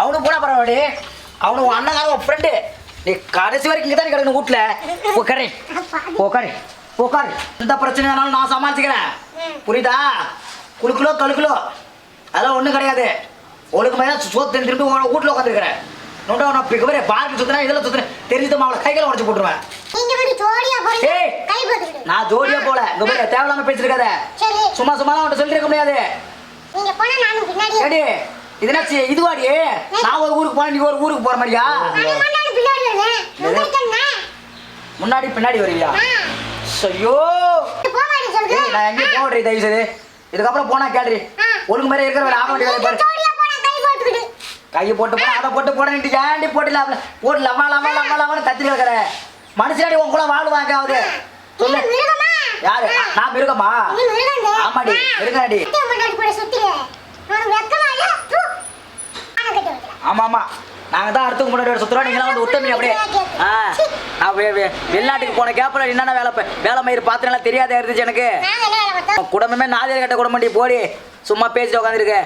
அவனு போனா பரவாயில்ல அவனு உன் அண்ணன் உன் ஃப்ரெண்டு நீ கடைசி வரைக்கும் இங்கே தான் கிடக்கணும் வீட்டில் உட்காரு உட்காரு உட்காரு எந்த பிரச்சனையானாலும் நான் சமாளிச்சுக்கிறேன். புரியுதா? குளுக்குலோ கழுக்குலோ அதெல்லாம் ஒன்றும் கிடையாது. ஒழுங்கு மேலே சோத்து திரும்பி வீட்டில் உட்காந்துருக்கிறேன் நோண்டா நான் பிகவரே பார்க்கு சுத்துறேன் இதில் சுத்துறேன். தெரிஞ்சுட்டு அவளை கைகளை உடச்சு போட்டுருவேன். நான் ஜோடியா போல. இங்க பாரு தேவையில்லாம பேசிருக்காத சரி. சும்மா சும்மா அவன்கிட்ட சொல்லிருக்க முடியாது. போனா இதுனாச்சு இதுவாடி நான் ஒரு ஊருக்கு போன நீ ஒரு ஊருக்கு போற மாதிரியா? முன்னாடி பின்னாடி வருவியா? ஐயோ போக நான் எங்கேயும் போடுறீ தயவு செய்து. இதுக்கப்புறம் போனா ஆ. ஒழுங்கு மாதிரி இருக்கிற ஆக வேண்டிய வேலை பாரு. ஜோடியா போனா கை பார்த்துக்கிட்டு கையை போட்டு போட அதை போட்டு போட நீ ஏன்டி போட்டு லாப போட்டு லவா லவா லவா லவான்னு கத்தி கிடக்குற. மனுஷனாடி உன் கூட வாழ்வாங்க ஆகுது சொல்லு. யாரு? நான் மிருகமா? ஆமாடி மிருகாடி ஆமா ஆமா நாங்க தான் அடுத்துக்கு முன்னாடி சுத்துறோம். நீங்க வந்து உத்தமி அப்படியே. ஆ. நான் வெளிநாட்டுக்கு போன கேப்ல என்னென்ன வேலை வேலை மயிர் பார்த்தனால தெரியாத இருந்துச்சு எனக்கு. குடும்பமே நாதியர் கட்ட குடும்பம் போடி. சும்மா பேசிட்டு உட்காந்துருக்க